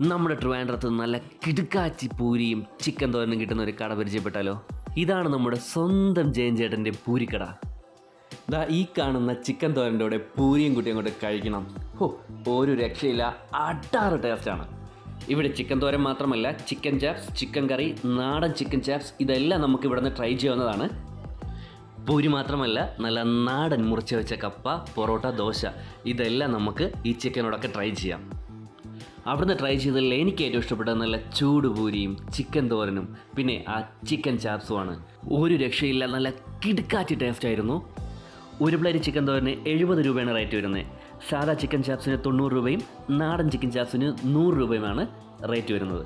നമ്മുടെ ട്രിവാൻഡ്രത്ത് നല്ല കിടുക്കാച്ചി പൂരിയും ചിക്കൻ തോരനും കിട്ടുന്ന ഒരു കട പരിചയപ്പെട്ടാലോ? ഇതാണ് നമ്മുടെ സ്വന്തം ജയൻ ചേട്ടന്റെ പൂരിക്കട. ദാ ഈ കാണുന്ന ചിക്കൻ തോരന്റെ കൂടെ പൂരിയും കുട്ടി അങ്ങോട്ട് കഴിക്കണം. ഹോ ഒരു രക്ഷയില്ല അട്ടാറ് ടേസ്റ്റാണ്. ഇവിടെ ചിക്കൻ തോരൻ മാത്രമല്ല ചിക്കൻ ചാപ്സ് ചിക്കൻ കറി നാടൻ ചിക്കൻ ചാപ്സ് ഇതെല്ലാം നമുക്ക് ഇവിടെ നിന്ന് ട്രൈ ചെയ്യാവുന്നതാണ്. പൂരി മാത്രമല്ല നല്ല നാടൻ മുറിച്ച് വെച്ച കപ്പ പൊറോട്ട ദോശ ഇതെല്ലാം നമുക്ക് ഈ ചിക്കനോടൊക്കെ ട്രൈ ചെയ്യാം. അവിടുന്ന് ട്രൈ ചെയ്തതിൽ എനിക്ക് ഏറ്റവും ഇഷ്ടപ്പെട്ട നല്ല ചൂട് പൂരിയും ചിക്കൻ തോരനും പിന്നെ ആ ചിക്കൻ ചാപ്സുമാണ് ഒരു രക്ഷയില്ല നല്ല കിടക്കാറ്റി ടേസ്റ്റ് ആയിരുന്നു. ഒരു പ്ലേറ്റ് ചിക്കൻ തോരന് എഴുപത് രൂപയാണ് റേറ്റ് വരുന്നത് സാധാ ചിക്കൻ ചാപ്സിന് തൊണ്ണൂറ് രൂപയും നാടൻ ചിക്കൻ ചാപ്സിന് നൂറ് രൂപയുമാണ് റേറ്റ് വരുന്നത്.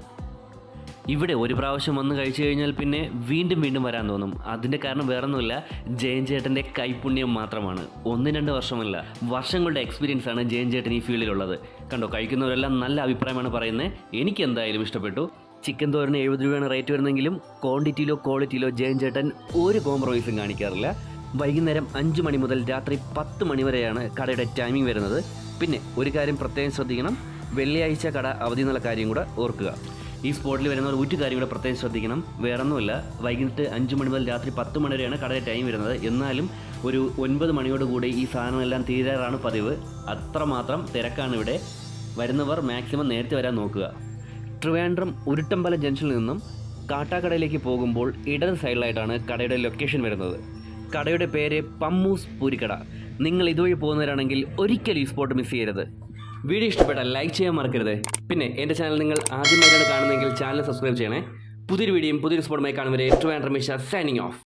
ഇവിടെ ഒരു പ്രാവശ്യം വന്ന് കഴിച്ചു കഴിഞ്ഞാൽ പിന്നെ വീണ്ടും വീണ്ടും വരാൻ തോന്നും. അതിന്റെ കാരണം വേറൊന്നുമില്ല. ജയൻ ചേട്ടന്റെ കൈപുണ്യം മാത്രമാണ്. ഒന്ന് രണ്ട് വർഷമല്ല. വർഷങ്ങളുടെ എക്സ്പീരിയൻസ് ആണ് ജയൻ ഈ ഫീൽഡിലുള്ളത്. കണ്ടോ കഴിക്കുന്നവരെല്ലാം നല്ല അഭിപ്രായമാണ് പറയുന്നത്. എനിക്ക് എന്തായാലും ഇഷ്ടപ്പെട്ടു. ചിക്കൻ തോരന് എഴുപത് രൂപയാണ് റേറ്റ് വരുന്നെങ്കിലും ക്വാണ്ടിറ്റിയിലോ ക്വാളിറ്റിയിലോ ജയൻ ഒരു കോംപ്രമൈസും കാണിക്കാറില്ല. വൈകുന്നേരം അഞ്ച് മണി മുതൽ രാത്രി പത്ത് മണി വരെയാണ് കടയുടെ ടൈമിംഗ് വരുന്നത്. പിന്നെ ഒരു കാര്യം പ്രത്യേകം ശ്രദ്ധിക്കണം. വെള്ളിയാഴ്ച കട അവധി എന്നുള്ള കാര്യം കൂടെ ഓർക്കുക. ഈ സ്പോട്ടിൽ വരുന്നവർ ഒരു കാര്യം കൂടെ പ്രത്യേകം ശ്രദ്ധിക്കണം. വേറൊന്നുമില്ല. വൈകിട്ട് അഞ്ച് മണി മുതൽ രാത്രി പത്ത് മണി വരെയാണ് കടയുടെ ടൈം വരുന്നത്. എന്നാലും ഒരു ഒൻപത് മണിയോടുകൂടി ഈ സാധനങ്ങളെല്ലാം തീരാറാണ് പതിവ്. അത്രമാത്രം തിരക്കാണ് ഇവിടെ. വരുന്നവർ മാക്സിമം നേരത്തെ വരാൻ നോക്കുക. ട്രിവാൻഡ്രം ഉരുട്ടമ്പല ജംഗ്ഷനിൽ നിന്നും കാട്ടാക്കടയിലേക്ക് പോകുമ്പോൾ ഇടത് സൈഡിലായിട്ടാണ് കടയുടെ ലൊക്കേഷൻ വരുന്നത്. കടയുടെ പേര് പമ്മൂസ് പൂരിക്കട. നിങ്ങൾ ഇതുവഴി പോകുന്നവരാണെങ്കിൽ ഒരിക്കലും ഈ സ്പോട്ട് മിസ് ചെയ്യരുത്. വീഡിയോ ഇഷ്ടപ്പെട്ടാൽ ലൈക്ക് ചെയ്യാൻ മറക്കരുത്. പിന്നെ എന്റെ ചാനൽ നിങ്ങൾ ആദ്യമായിട്ടാണ് കാണുന്നതെങ്കിൽ ചാനൽ സബ്സ്ക്രൈബ് ചെയ്യണേ. പുതിയൊരു വീഡിയോയും പുതിയൊരു സ്പോട്ടുമായി കാണുവരെ ഏറ്റവും മിഷ സൈനിങ് ഓഫ്